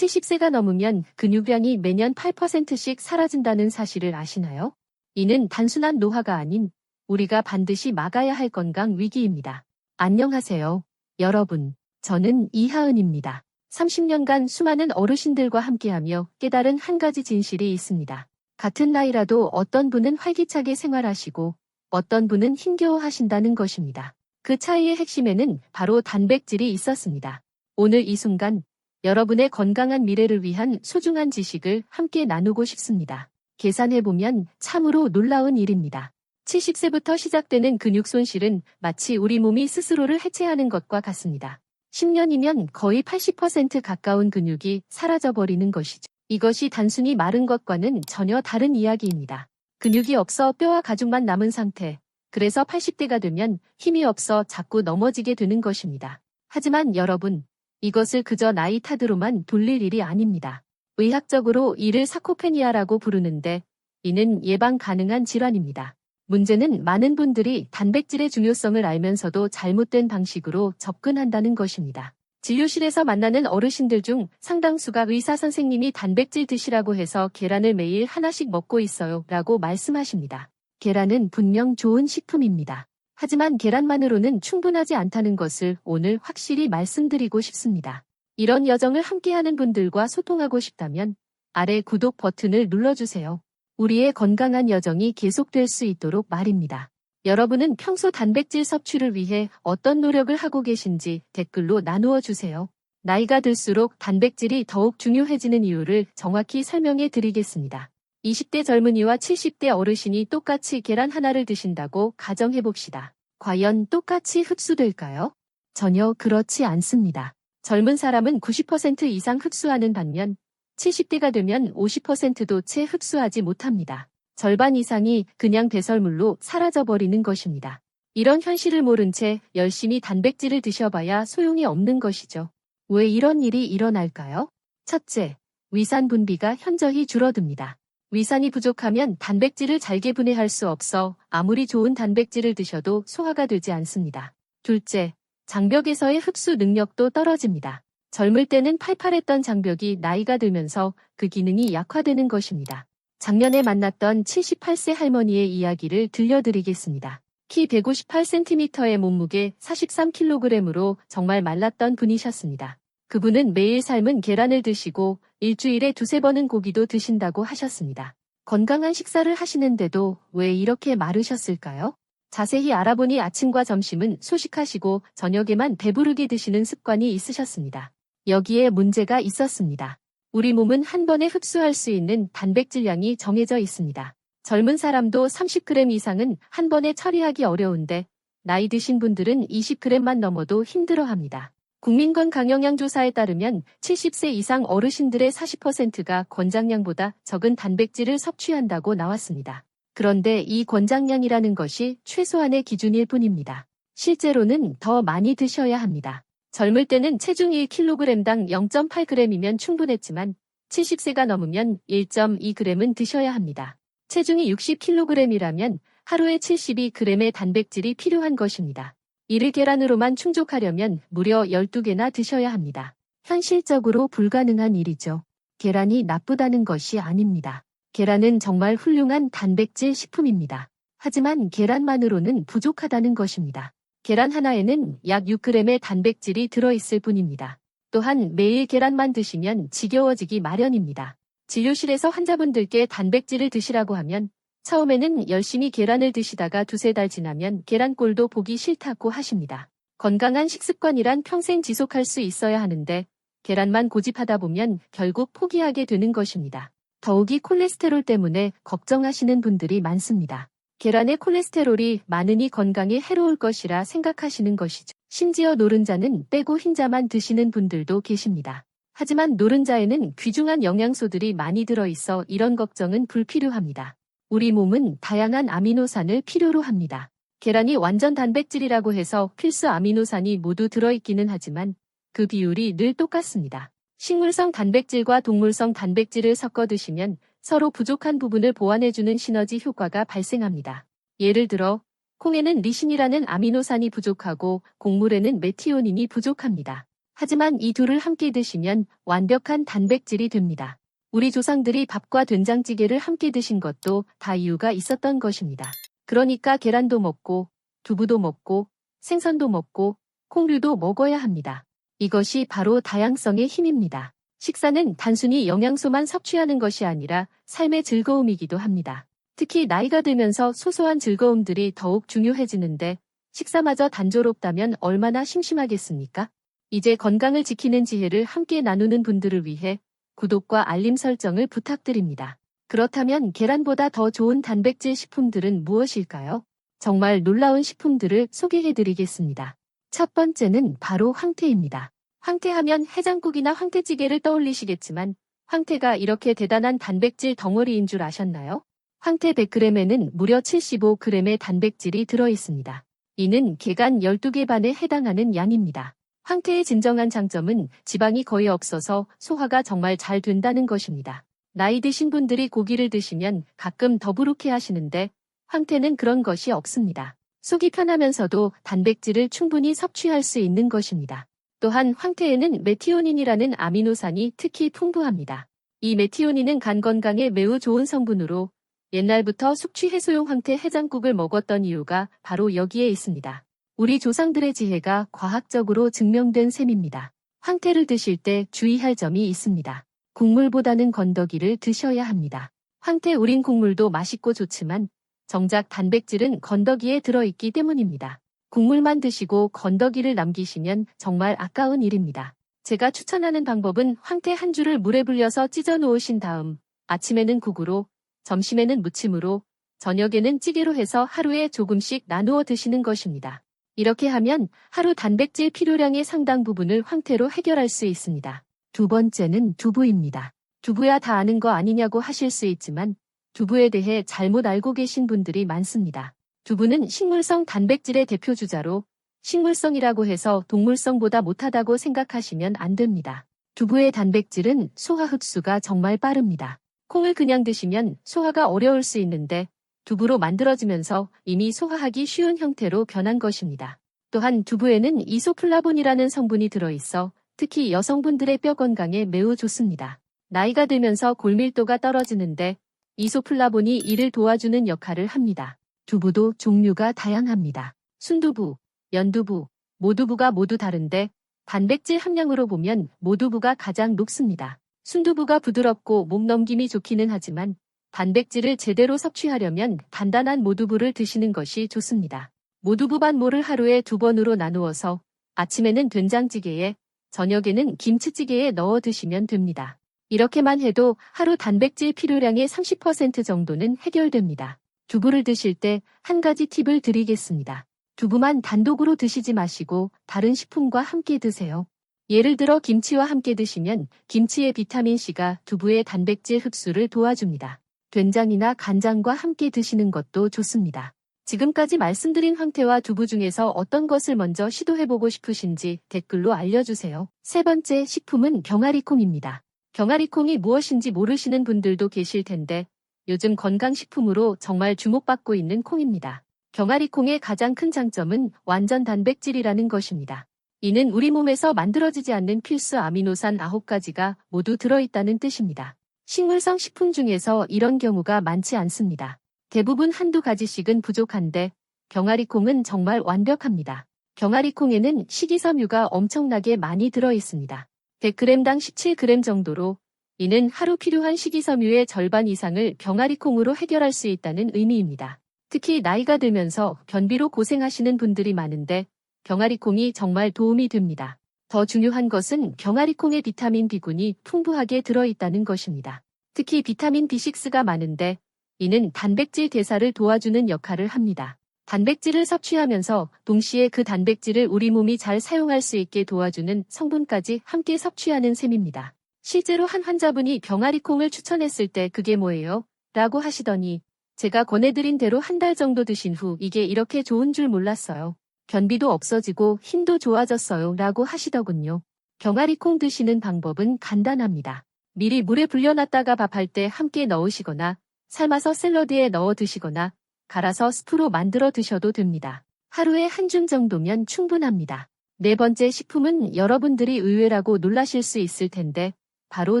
70세가 넘으면 근육량이 매년 8%씩 사라진다는 사실을 아시나요? 이는 단순한 노화가 아닌 우리가 반드시 막아야 할 건강 위기입니다. 안녕하세요. 여러분. 저는 이하은입니다. 30년간 수많은 어르신들과 함께하며 깨달은 한 가지 진실이 있습니다. 같은 나이라도 어떤 분은 활기차게 생활하시고 어떤 분은 힘겨워하신다는 것입니다. 그 차이의 핵심에는 바로 단백질이 있었습니다. 오늘 이 순간 여러분의 건강한 미래를 위한 소중한 지식을 함께 나누고 싶습니다. 계산해보면 참으로 놀라운 일입니다. 70세부터 시작되는 근육 손실은 마치 우리 몸이 스스로를 해체하는 것과 같습니다. 10년이면 거의 80% 가까운 근육이 사라져버리는 것이죠. 이것이 단순히 마른 것과는 전혀 다른 이야기입니다. 근육이 없어 뼈와 가죽만 남은 상태. 그래서 80대가 되면 힘이 없어 자꾸 넘어지게 되는 것입니다. 하지만 여러분, 이것을 그저 나이 탓으로만 돌릴 일이 아닙니다. 의학적으로 이를 사코페니아라고 부르는데 이는 예방 가능한 질환입니다. 문제는 많은 분들이 단백질의 중요성을 알면서도 잘못된 방식으로 접근한다는 것입니다. 진료실에서 만나는 어르신들 중 상당수가 의사 선생님이 단백질 드시라고 해서 계란을 매일 하나씩 먹고 있어요 라고 말씀하십니다. 계란은 분명 좋은 식품입니다. 하지만 계란만으로는 충분하지 않다는 것을 오늘 확실히 말씀드리고 싶습니다. 이런 여정을 함께하는 분들과 소통하고 싶다면 아래 구독 버튼을 눌러주세요. 우리의 건강한 여정이 계속될 수 있도록 말입니다. 여러분은 평소 단백질 섭취를 위해 어떤 노력을 하고 계신지 댓글로 나누어 주세요. 나이가 들수록 단백질이 더욱 중요해지는 이유를 정확히 설명해 드리겠습니다. 20대 젊은이와 70대 어르신이 똑같이 계란 하나를 드신다고 가정해 봅시다. 과연 똑같이 흡수될까요? 전혀 그렇지 않습니다. 젊은 사람은 90% 이상 흡수하는 반면 70대가 되면 50%도 채 흡수하지 못합니다. 절반 이상이 그냥 배설물로 사라져버리는 것입니다. 이런 현실을 모른 채 열심히 단백질을 드셔봐야 소용이 없는 것이죠. 왜 이런 일이 일어날까요? 첫째, 위산 분비가 현저히 줄어듭니다. 위산이 부족하면 단백질을 잘게 분해할 수 없어 아무리 좋은 단백질을 드셔도 소화가 되지 않습니다. 둘째, 장벽에서의 흡수 능력도 떨어집니다. 젊을 때는 팔팔했던 장벽이 나이가 들면서 그 기능이 약화되는 것입니다. 작년에 만났던 78세 할머니의 이야기를 들려드리겠습니다. 키 158cm의 몸무게 43kg으로 정말 말랐던 분이셨습니다. 그분은 매일 삶은 계란을 드시고 일주일에 두세 번은 고기도 드신다고 하셨습니다. 건강한 식사를 하시는데도 왜 이렇게 마르셨을까요? 자세히 알아보니 아침과 점심은 소식하시고 저녁에만 배부르게 드시는 습관이 있으셨습니다. 여기에 문제가 있었습니다. 우리 몸은 한 번에 흡수할 수 있는 단백질량이 정해져 있습니다. 젊은 사람도 30g 이상은 한 번에 처리하기 어려운데 나이 드신 분들은 20g만 넘어도 힘들어합니다. 국민건 강영양 조사에 따르면 70세 이상 어르신들의 40%가 권장량보다 적은 단백질을 섭취한다고 나왔습니다. 그런데 이 권장량이라는 것이 최소한의 기준일 뿐입니다. 실제로는 더 많이 드셔야 합니다. 젊을 때는 체중 1kg당 0.8g이면 충분했지만 70세가 넘으면 1.2g은 드셔야 합니다. 체중이 60kg이라면 하루에 72g의 단백질이 필요한 것입니다. 이를 계란으로만 충족하려면 무려 12개나 드셔야 합니다. 현실적으로 불가능한 일이죠. 계란이 나쁘다는 것이 아닙니다. 계란은 정말 훌륭한 단백질 식품입니다. 하지만 계란만으로는 부족하다는 것입니다. 계란 하나에는 약 6g의 단백질이 들어있을 뿐입니다. 또한 매일 계란만 드시면 지겨워지기 마련입니다. 진료실에서 환자분들께 단백질을 드시라고 하면 처음에는 열심히 계란을 드시다가 두세 달 지나면 계란꼴도 보기 싫다고 하십니다. 건강한 식습관이란 평생 지속할 수 있어야 하는데 계란만 고집하다 보면 결국 포기하게 되는 것입니다. 더욱이 콜레스테롤 때문에 걱정하시는 분들이 많습니다. 계란의 콜레스테롤이 많으니 건강에 해로울 것이라 생각하시는 것이죠. 심지어 노른자는 빼고 흰자만 드시는 분들도 계십니다. 하지만 노른자에는 귀중한 영양소들이 많이 들어있어 이런 걱정은 불필요합니다. 우리 몸은 다양한 아미노산을 필요로 합니다. 계란이 완전 단백질이라고 해서 필수 아미노산이 모두 들어있기는 하지만 그 비율이 늘 똑같습니다. 식물성 단백질과 동물성 단백질을 섞어 드시면 서로 부족한 부분을 보완해주는 시너지 효과가 발생합니다. 예를 들어 콩에는 리신이라는 아미노산이 부족하고 곡물에는 메티오닌이 부족합니다. 하지만 이 둘을 함께 드시면 완벽한 단백질이 됩니다. 우리 조상들이 밥과 된장찌개를 함께 드신 것도 다 이유가 있었던 것입니다. 그러니까 계란도 먹고, 두부도 먹고, 생선도 먹고, 콩류도 먹어야 합니다. 이것이 바로 다양성의 힘입니다. 식사는 단순히 영양소만 섭취하는 것이 아니라 삶의 즐거움이기도 합니다. 특히 나이가 들면서 소소한 즐거움들이 더욱 중요해지는데 식사마저 단조롭다면 얼마나 심심하겠습니까? 이제 건강을 지키는 지혜를 함께 나누는 분들을 위해 구독과 알림 설정을 부탁드립니다. 그렇다면 계란보다 더 좋은 단백질 식품들은 무엇일까요? 정말 놀라운 식품들을 소개해드리겠습니다. 첫 번째는 바로 황태입니다. 황태하면 해장국이나 황태찌개를 떠올리시겠지만 황태가 이렇게 대단한 단백질 덩어리인 줄 아셨나요? 황태 100g에는 무려 75g의 단백질이 들어있습니다. 이는 개간 12개 반에 해당하는 양입니다. 황태의 진정한 장점은 지방이 거의 없어서 소화가 정말 잘 된다는 것입니다. 나이 드신 분들이 고기를 드시면 가끔 더부룩해 하시는데 황태는 그런 것이 없습니다. 속이 편하면서도 단백질을 충분히 섭취할 수 있는 것입니다. 또한 황태에는 메티오닌이라는 아미노산이 특히 풍부합니다. 이 메티오닌은 간 건강에 매우 좋은 성분으로 옛날부터 숙취 해소용 황태 해장국을 먹었던 이유가 바로 여기에 있습니다. 우리 조상들의 지혜가 과학적으로 증명된 셈입니다. 황태를 드실 때 주의할 점이 있습니다. 국물보다는 건더기를 드셔야 합니다. 황태 우린 국물도 맛있고 좋지만 정작 단백질은 건더기에 들어있기 때문입니다. 국물만 드시고 건더기를 남기시면 정말 아까운 일입니다. 제가 추천하는 방법은 황태 한 줄을 물에 불려서 찢어 놓으신 다음 아침에는 국으로, 점심에는 무침으로, 저녁에는 찌개로 해서 하루에 조금씩 나누어 드시는 것입니다. 이렇게 하면 하루 단백질 필요량의 상당 부분을 황태로 해결할 수 있습니다. 두 번째는 두부입니다. 두부야 다 아는 거 아니냐고 하실 수 있지만 두부에 대해 잘못 알고 계신 분들이 많습니다. 두부는 식물성 단백질의 대표 주자로 식물성이라고 해서 동물성보다 못하다고 생각하시면 안 됩니다. 두부의 단백질은 소화 흡수가 정말 빠릅니다. 콩을 그냥 드시면 소화가 어려울 수 있는데 두부로 만들어지면서 이미 소화하기 쉬운 형태로 변한 것입니다. 또한 두부에는 이소플라본이라는 성분이 들어있어 특히 여성분들의 뼈 건강에 매우 좋습니다. 나이가 들면서 골밀도가 떨어지는데 이소플라본이 이를 도와주는 역할을 합니다. 두부도 종류가 다양합니다. 순두부, 연두부, 모두부가 모두 다른데 단백질 함량으로 보면 모두부가 가장 높습니다. 순두부가 부드럽고 목 넘김이 좋기는 하지만 단백질을 제대로 섭취하려면 단단한 모두부를 드시는 것이 좋습니다. 모두부 반모를 하루에 두 번으로 나누어서 아침에는 된장찌개에 저녁에는 김치찌개에 넣어 드시면 됩니다. 이렇게만 해도 하루 단백질 필요량의 30% 정도는 해결됩니다. 두부를 드실 때 한 가지 팁을 드리겠습니다. 두부만 단독으로 드시지 마시고 다른 식품과 함께 드세요. 예를 들어 김치와 함께 드시면 김치의 비타민C가 두부의 단백질 흡수를 도와줍니다. 된장이나 간장과 함께 드시는 것도 좋습니다. 지금까지 말씀드린 황태와 두부 중에서 어떤 것을 먼저 시도해보고 싶으신지 댓글로 알려주세요. 세 번째 식품은 병아리콩입니다. 병아리콩이 무엇인지 모르시는 분들도 계실 텐데 요즘 건강식품으로 정말 주목받고 있는 콩입니다. 병아리콩의 가장 큰 장점은 완전 단백질이라는 것입니다. 이는 우리 몸에서 만들어지지 않는 필수 아미노산 9가지가 모두 들어있다는 뜻입니다. 식물성 식품 중에서 이런 경우가 많지 않습니다. 대부분 한두 가지씩은 부족한데 병아리콩은 정말 완벽합니다. 병아리콩에는 식이섬유가 엄청나게 많이 들어있습니다. 100g당 17g 정도로 이는 하루 필요한 식이섬유의 절반 이상을 병아리콩으로 해결할 수 있다는 의미입니다. 특히 나이가 들면서 변비로 고생하시는 분들이 많은데 병아리콩이 정말 도움이 됩니다. 더 중요한 것은 병아리콩의 비타민 B군이 풍부하게 들어있다는 것입니다. 특히 비타민 B6가 많은데 이는 단백질 대사를 도와주는 역할을 합니다. 단백질을 섭취하면서 동시에 그 단백질을 우리 몸이 잘 사용할 수 있게 도와주는 성분까지 함께 섭취하는 셈입니다. 실제로 한 환자분이 병아리콩을 추천했을 때 그게 뭐예요? 라고 하시더니 제가 권해드린 대로 한 달 정도 드신 후 이게 이렇게 좋은 줄 몰랐어요. 변비도 없어지고 힘도 좋아졌어요. 라고 하시더군요. 병아리콩 드시는 방법은 간단합니다. 미리 물에 불려놨다가 밥할 때 함께 넣으시거나 삶아서 샐러드에 넣어 드시거나 갈아서 스프로 만들어 드셔도 됩니다. 하루에 한 줌 정도면 충분합니다. 네 번째 식품은 여러분들이 의외라고 놀라실 수 있을 텐데 바로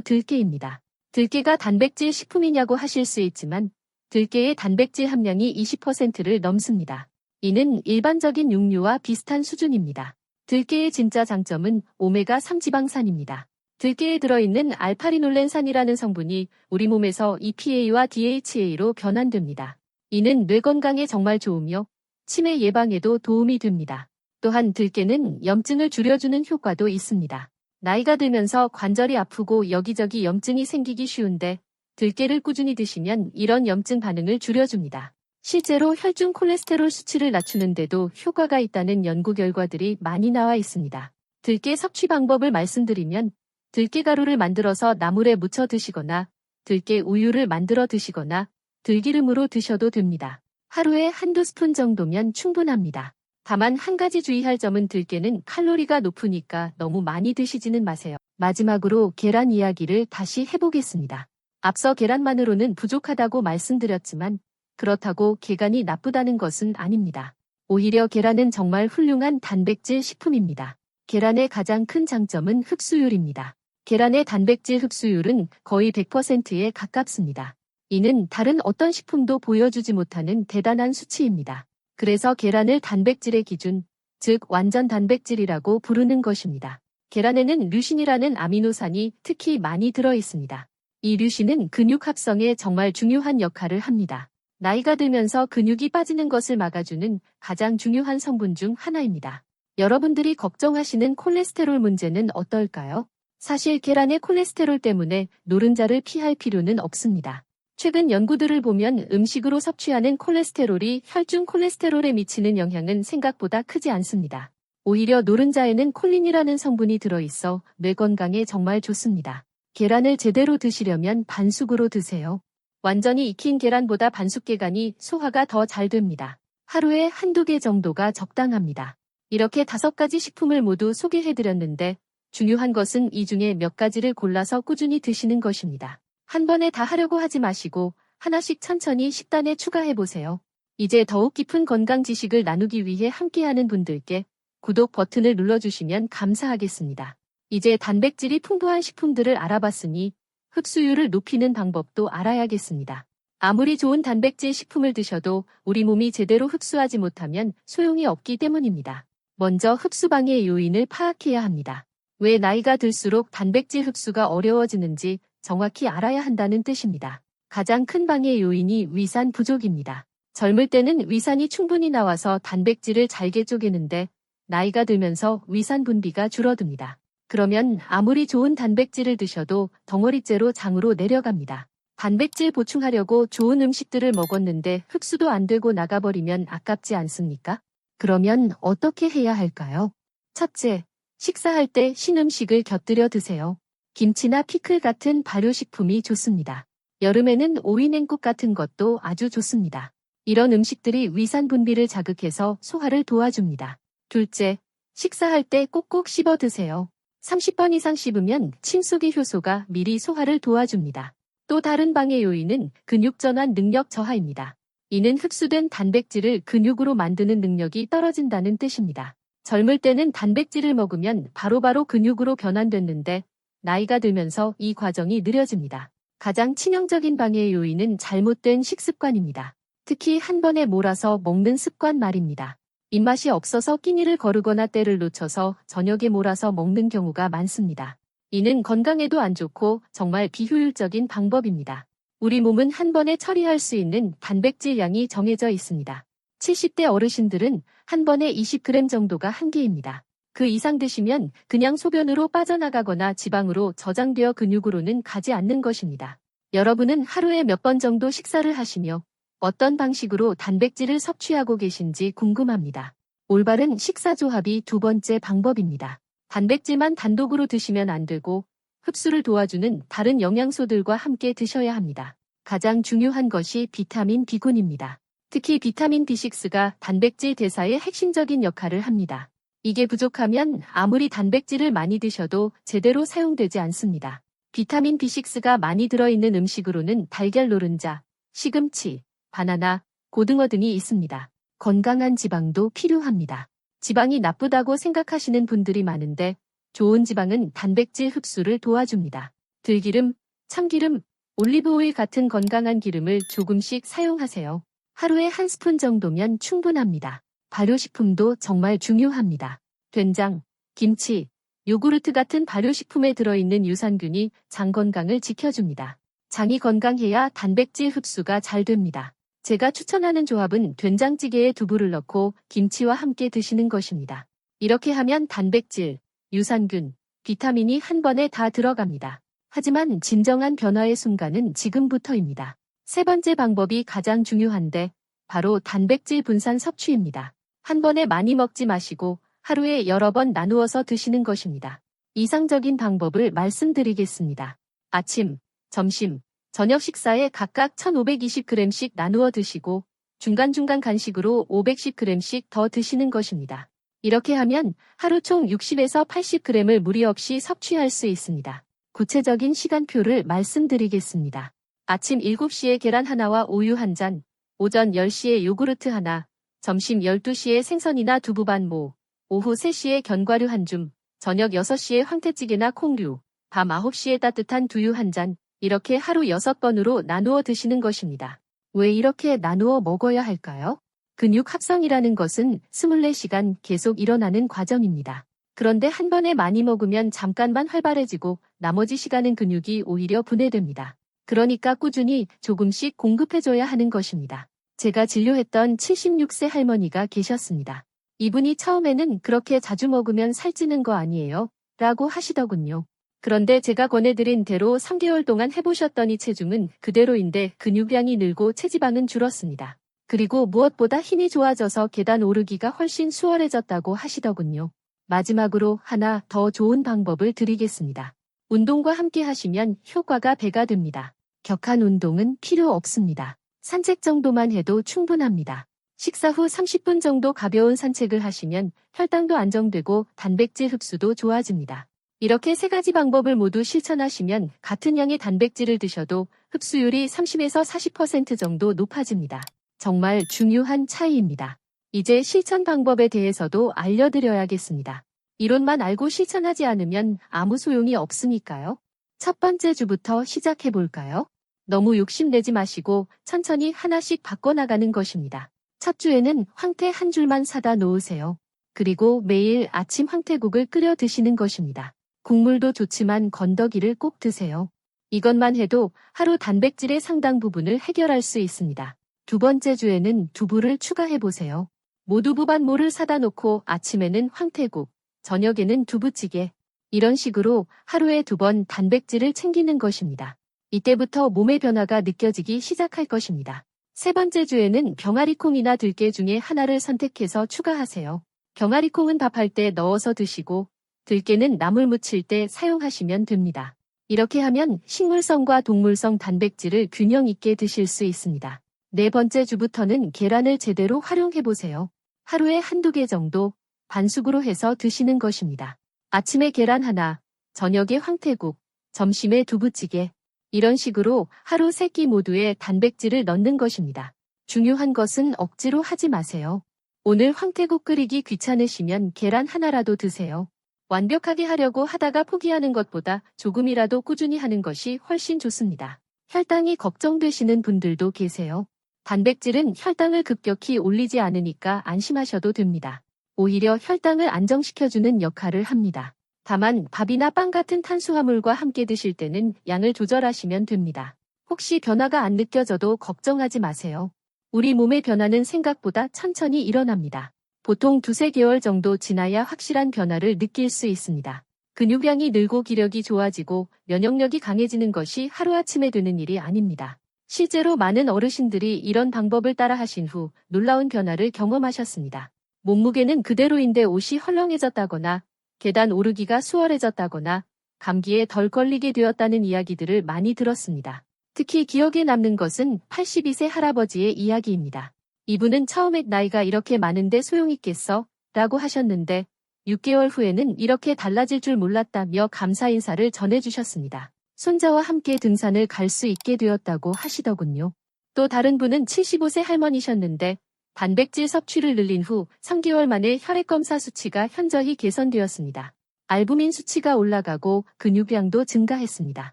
들깨입니다. 들깨가 단백질 식품이냐고 하실 수 있지만 들깨의 단백질 함량이 20%를 넘습니다. 이는 일반적인 육류와 비슷한 수준입니다. 들깨의 진짜 장점은 오메가3 지방산입니다. 들깨에 들어있는 알파리놀렌산이라는 성분이 우리 몸에서 EPA와 DHA로 변환됩니다. 이는 뇌 건강에 정말 좋으며 치매 예방에도 도움이 됩니다. 또한 들깨는 염증을 줄여주는 효과도 있습니다. 나이가 들면서 관절이 아프고 여기저기 염증이 생기기 쉬운데 들깨를 꾸준히 드시면 이런 염증 반응을 줄여줍니다. 실제로 혈중 콜레스테롤 수치를 낮추는데도 효과가 있다는 연구 결과들이 많이 나와 있습니다. 들깨 섭취 방법을 말씀드리면 들깨 가루를 만들어서 나물에 묻혀 드시거나 들깨 우유를 만들어 드시거나 들기름으로 드셔도 됩니다. 하루에 한두 스푼 정도면 충분합니다. 다만 한 가지 주의할 점은 들깨는 칼로리가 높으니까 너무 많이 드시지는 마세요. 마지막으로 계란 이야기를 다시 해보겠습니다. 앞서 계란만으로는 부족하다고 말씀드렸지만 그렇다고 계란이 나쁘다는 것은 아닙니다. 오히려 계란은 정말 훌륭한 단백질 식품입니다. 계란의 가장 큰 장점은 흡수율입니다. 계란의 단백질 흡수율은 거의 100%에 가깝습니다. 이는 다른 어떤 식품도 보여주지 못하는 대단한 수치입니다. 그래서 계란을 단백질의 기준, 즉 완전 단백질이라고 부르는 것입니다. 계란에는 류신이라는 아미노산이 특히 많이 들어 있습니다. 이 류신은 근육 합성에 정말 중요한 역할을 합니다. 나이가 들면서 근육이 빠지는 것을 막아주는 가장 중요한 성분 중 하나입니다. 여러분들이 걱정하시는 콜레스테롤 문제는 어떨까요? 사실 계란의 콜레스테롤 때문에 노른자를 피할 필요는 없습니다. 최근 연구들을 보면 음식으로 섭취하는 콜레스테롤이 혈중 콜레스테롤에 미치는 영향은 생각보다 크지 않습니다. 오히려 노른자에는 콜린이라는 성분이 들어있어 뇌 건강에 정말 좋습니다. 계란을 제대로 드시려면 반숙으로 드세요. 완전히 익힌 계란보다 반숙 계란이 소화가 더 잘 됩니다. 하루에 한두 개 정도가 적당합니다. 이렇게 다섯 가지 식품을 모두 소개해드렸는데 중요한 것은 이 중에 몇 가지를 골라서 꾸준히 드시는 것입니다. 한 번에 다 하려고 하지 마시고 하나씩 천천히 식단에 추가해보세요. 이제 더욱 깊은 건강 지식을 나누기 위해 함께하는 분들께 구독 버튼을 눌러주시면 감사하겠습니다. 이제 단백질이 풍부한 식품들을 알아봤으니 흡수율을 높이는 방법도 알아야겠습니다. 아무리 좋은 단백질 식품을 드셔도 우리 몸이 제대로 흡수하지 못하면 소용이 없기 때문입니다. 먼저 흡수 방해의 요인을 파악해야 합니다. 왜 나이가 들수록 단백질 흡수가 어려워지는지 정확히 알아야 한다는 뜻입니다. 가장 큰 방해 요인이 위산 부족입니다. 젊을 때는 위산이 충분히 나와서 단백질을 잘게 쪼개는데 나이가 들면서 위산 분비가 줄어듭니다. 그러면 아무리 좋은 단백질을 드셔도 덩어리째로 장으로 내려갑니다. 단백질 보충하려고 좋은 음식들을 먹었는데 흡수도 안 되고 나가버리면 아깝지 않습니까? 그러면 어떻게 해야 할까요? 첫째, 식사할 때 신음식을 곁들여 드세요. 김치나 피클 같은 발효식품이 좋습니다. 여름에는 오이 냉국 같은 것도 아주 좋습니다. 이런 음식들이 위산 분비를 자극해서 소화를 도와줍니다. 둘째, 식사할 때 꼭꼭 씹어 드세요. 30번 이상 씹으면 침속의 효소가 미리 소화를 도와줍니다. 또 다른 방해 요인은 근육 전환 능력 저하입니다. 이는 흡수된 단백질을 근육으로 만드는 능력이 떨어진다는 뜻입니다. 젊을 때는 단백질을 먹으면 바로바로 바로 근육으로 변환됐는데 나이가 들면서 이 과정이 느려집니다. 가장 치명적인 방해 요인은 잘못된 식습관입니다. 특히 한 번에 몰아서 먹는 습관 말입니다. 입맛이 없어서 끼니를 거르거나 때를 놓쳐서 저녁에 몰아서 먹는 경우가 많습니다. 이는 건강에도 안 좋고 정말 비효율적인 방법입니다. 우리 몸은 한 번에 처리할 수 있는 단백질 양이 정해져 있습니다. 70대 어르신들은 한 번에 20g 정도가 한계입니다. 그 이상 드시면 그냥 소변으로 빠져나가거나 지방으로 저장되어 근육으로는 가지 않는 것입니다. 여러분은 하루에 몇 번 정도 식사를 하시며 어떤 방식으로 단백질을 섭취하고 계신지 궁금합니다. 올바른 식사 조합이 두 번째 방법입니다. 단백질만 단독으로 드시면 안 되고 흡수를 도와주는 다른 영양소들과 함께 드셔야 합니다. 가장 중요한 것이 비타민 B군입니다. 특히 비타민 B6가 단백질 대사의 핵심적인 역할을 합니다. 이게 부족하면 아무리 단백질을 많이 드셔도 제대로 사용되지 않습니다. 비타민 B6가 많이 들어있는 음식으로는 달걀 노른자, 시금치, 바나나, 고등어 등이 있습니다. 건강한 지방도 필요합니다. 지방이 나쁘다고 생각하시는 분들이 많은데 좋은 지방은 단백질 흡수를 도와줍니다. 들기름, 참기름, 올리브오일 같은 건강한 기름을 조금씩 사용하세요. 하루에 한 스푼 정도면 충분합니다. 발효식품도 정말 중요합니다. 된장, 김치, 요구르트 같은 발효식품에 들어있는 유산균이 장 건강을 지켜줍니다. 장이 건강해야 단백질 흡수가 잘 됩니다. 제가 추천하는 조합은 된장찌개에 두부를 넣고 김치와 함께 드시는 것입니다. 이렇게 하면 단백질, 유산균, 비타민이 한 번에 다 들어갑니다. 하지만 진정한 변화의 순간은 지금부터입니다. 세 번째 방법이 가장 중요한데 바로 단백질 분산 섭취입니다. 한 번에 많이 먹지 마시고 하루에 여러 번 나누어서 드시는 것입니다. 이상적인 방법을 말씀드리겠습니다. 아침, 점심, 저녁 식사에 각각 1520g씩 나누어 드시고 중간중간 간식으로 510g씩 더 드시는 것입니다. 이렇게 하면 하루 총 60에서 80g을 무리 없이 섭취할 수 있습니다. 구체적인 시간표를 말씀드리겠습니다. 아침 7시에 계란 하나와 우유 한 잔, 오전 10시에 요구르트 하나, 점심 12시에 생선이나 두부 반 모, 오후 3시에 견과류 한 줌, 저녁 6시에 황태찌개나 콩류, 밤 9시에 따뜻한 두유 한 잔, 이렇게 하루 6번으로 나누어 드시는 것입니다. 왜 이렇게 나누어 먹어야 할까요? 근육 합성이라는 것은 24시간 계속 일어나는 과정입니다. 그런데 한 번에 많이 먹으면 잠깐만 활발해지고 나머지 시간은 근육이 오히려 분해됩니다. 그러니까 꾸준히 조금씩 공급해줘야 하는 것입니다. 제가 진료했던 76세 할머니가 계셨습니다. 이분이 처음에는 그렇게 자주 먹으면 살찌는 거 아니에요? 라고 하시더군요. 그런데 제가 권해드린 대로 3개월 동안 해보셨더니 체중은 그대로인데 근육량이 늘고 체지방은 줄었습니다. 그리고 무엇보다 힘이 좋아져서 계단 오르기가 훨씬 수월해졌다고 하시더군요. 마지막으로 하나 더 좋은 방법을 드리겠습니다. 운동과 함께 하시면 효과가 배가 됩니다. 격한 운동은 필요 없습니다. 산책 정도만 해도 충분합니다. 식사 후 30분 정도 가벼운 산책을 하시면 혈당도 안정되고 단백질 흡수도 좋아집니다. 이렇게 세 가지 방법을 모두 실천하시면 같은 양의 단백질을 드셔도 흡수율이 30에서 40% 정도 높아집니다. 정말 중요한 차이입니다. 이제 실천 방법에 대해서도 알려드려야겠습니다. 이론만 알고 실천하지 않으면 아무 소용이 없으니까요. 첫 번째 주부터 시작해 볼까요? 너무 욕심내지 마시고 천천히 하나씩 바꿔나가는 것입니다. 첫 주에는 황태 한 줄만 사다 놓으세요. 그리고 매일 아침 황태국을 끓여 드시는 것입니다. 국물도 좋지만 건더기를 꼭 드세요. 이것만 해도 하루 단백질의 상당 부분을 해결할 수 있습니다. 두 번째 주에는 두부를 추가해 보세요. 모두부 반모를 사다 놓고 아침에는 황태국, 저녁에는 두부찌개. 이런 식으로 하루에 두 번 단백질을 챙기는 것입니다. 이때부터 몸의 변화가 느껴지기 시작할 것입니다. 세 번째 주에는 병아리콩이나 들깨 중에 하나를 선택해서 추가하세요. 병아리콩은 밥할 때 넣어서 드시고 들깨는 나물 무칠 때 사용하시면 됩니다. 이렇게 하면 식물성과 동물성 단백질을 균형 있게 드실 수 있습니다. 네 번째 주부터는 계란을 제대로 활용해 보세요. 하루에 한두 개 정도 반숙으로 해서 드시는 것입니다. 아침에 계란 하나, 저녁에 황태국, 점심에 두부찌개. 이런 식으로 하루 세끼 모두에 단백질을 넣는 것입니다. 중요한 것은 억지로 하지 마세요. 오늘 황태국 끓이기 귀찮으시면 계란 하나라도 드세요. 완벽하게 하려고 하다가 포기하는 것보다 조금이라도 꾸준히 하는 것이 훨씬 좋습니다. 혈당이 걱정되시는 분들도 계세요. 단백질은 혈당을 급격히 올리지 않으니까 안심하셔도 됩니다. 오히려 혈당을 안정시켜주는 역할을 합니다. 다만 밥이나 빵 같은 탄수화물과 함께 드실 때는 양을 조절하시면 됩니다. 혹시 변화가 안 느껴져도 걱정하지 마세요. 우리 몸의 변화는 생각보다 천천히 일어납니다. 보통 두세 개월 정도 지나야 확실한 변화를 느낄 수 있습니다. 근육량이 늘고 기력이 좋아지고 면역력이 강해지는 것이 하루아침에 되는 일이 아닙니다. 실제로 많은 어르신들이 이런 방법을 따라 하신 후 놀라운 변화를 경험하셨습니다. 몸무게는 그대로인데 옷이 헐렁해졌다거나 계단 오르기가 수월해졌다거나 감기에 덜 걸리게 되었다는 이야기들을 많이 들었습니다. 특히 기억에 남는 것은 82세 할아버지의 이야기입니다. 이분은 처음에 나이가 이렇게 많은데 소용있겠어? 라고 하셨는데 6개월 후에는 이렇게 달라질 줄 몰랐다며 감사 인사를 전해주셨습니다. 손자와 함께 등산을 갈 수 있게 되었다고 하시더군요. 또 다른 분은 75세 할머니셨는데 단백질 섭취를 늘린 후 3개월 만에 혈액검사 수치가 현저히 개선되었습니다. 알부민 수치가 올라가고 근육량도 증가했습니다.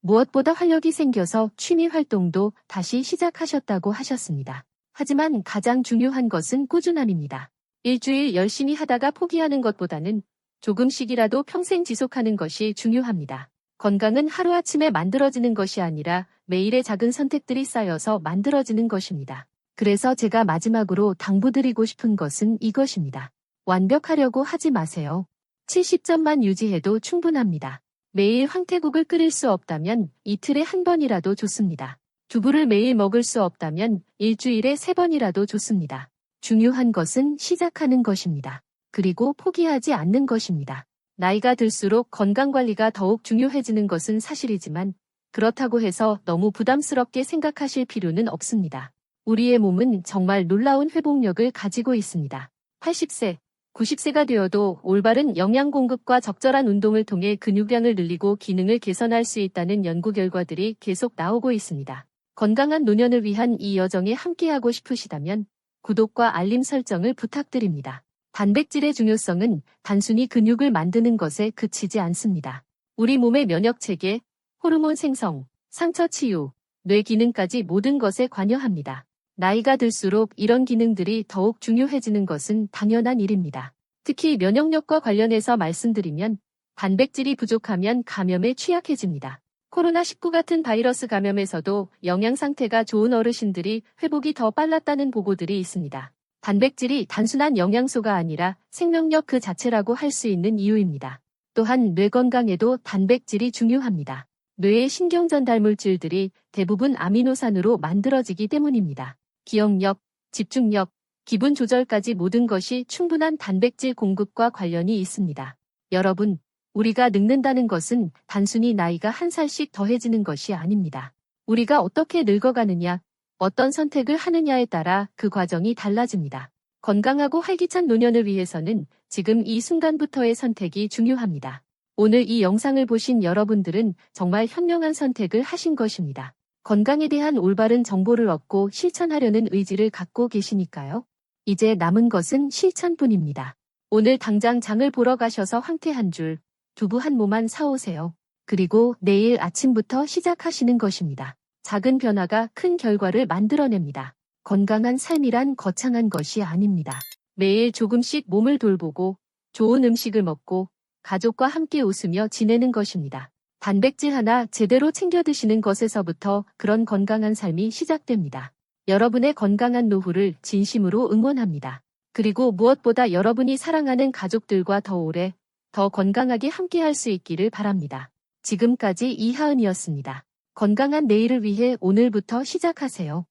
무엇보다 활력이 생겨서 취미 활동도 다시 시작하셨다고 하셨습니다. 하지만 가장 중요한 것은 꾸준함입니다. 일주일 열심히 하다가 포기하는 것보다는 조금씩이라도 평생 지속하는 것이 중요합니다. 건강은 하루아침에 만들어지는 것이 아니라 매일의 작은 선택들이 쌓여서 만들어지는 것입니다. 그래서 제가 마지막으로 당부드리고 싶은 것은 이것입니다. 완벽하려고 하지 마세요. 70점만 유지해도 충분합니다. 매일 황태국을 끓일 수 없다면 이틀에 한 번이라도 좋습니다. 두부를 매일 먹을 수 없다면 일주일에 세 번이라도 좋습니다. 중요한 것은 시작하는 것입니다. 그리고 포기하지 않는 것입니다. 나이가 들수록 건강관리가 더욱 중요해지는 것은 사실이지만 그렇다고 해서 너무 부담스럽게 생각하실 필요는 없습니다. 우리의 몸은 정말 놀라운 회복력을 가지고 있습니다. 80세, 90세가 되어도 올바른 영양 공급과 적절한 운동을 통해 근육량을 늘리고 기능을 개선할 수 있다는 연구 결과들이 계속 나오고 있습니다. 건강한 노년을 위한 이 여정에 함께하고 싶으시다면 구독과 알림 설정을 부탁드립니다. 단백질의 중요성은 단순히 근육을 만드는 것에 그치지 않습니다. 우리 몸의 면역 체계, 호르몬 생성, 상처 치유, 뇌 기능까지 모든 것에 관여합니다. 나이가 들수록 이런 기능들이 더욱 중요해지는 것은 당연한 일입니다. 특히 면역력과 관련해서 말씀드리면 단백질이 부족하면 감염에 취약해집니다. 코로나19 같은 바이러스 감염에서도 영양 상태가 좋은 어르신들이 회복이 더 빨랐다는 보고들이 있습니다. 단백질이 단순한 영양소가 아니라 생명력 그 자체라고 할 수 있는 이유입니다. 또한 뇌 건강에도 단백질이 중요합니다. 뇌의 신경 전달 물질들이 대부분 아미노산으로 만들어지기 때문입니다. 기억력, 집중력, 기분 조절까지 모든 것이 충분한 단백질 공급과 관련이 있습니다. 여러분, 우리가 늙는다는 것은 단순히 나이가 한 살씩 더해지는 것이 아닙니다. 우리가 어떻게 늙어가느냐, 어떤 선택을 하느냐에 따라 그 과정이 달라집니다. 건강하고 활기찬 노년을 위해서는 지금 이 순간부터의 선택이 중요합니다. 오늘 이 영상을 보신 여러분들은 정말 현명한 선택을 하신 것입니다. 건강에 대한 올바른 정보를 얻고 실천하려는 의지를 갖고 계시니까요. 이제 남은 것은 실천뿐입니다. 오늘 당장 장을 보러 가셔서 황태 한 줄, 두부 한 모만 사오세요. 그리고 내일 아침부터 시작하시는 것입니다. 작은 변화가 큰 결과를 만들어냅니다. 건강한 삶이란 거창한 것이 아닙니다. 매일 조금씩 몸을 돌보고 좋은 음식을 먹고 가족과 함께 웃으며 지내는 것입니다. 단백질 하나 제대로 챙겨 드시는 것에서부터 그런 건강한 삶이 시작됩니다. 여러분의 건강한 노후를 진심으로 응원합니다. 그리고 무엇보다 여러분이 사랑하는 가족들과 더 오래, 더 건강하게 함께 할 수 있기를 바랍니다. 지금까지 이하은이었습니다. 건강한 내일을 위해 오늘부터 시작하세요.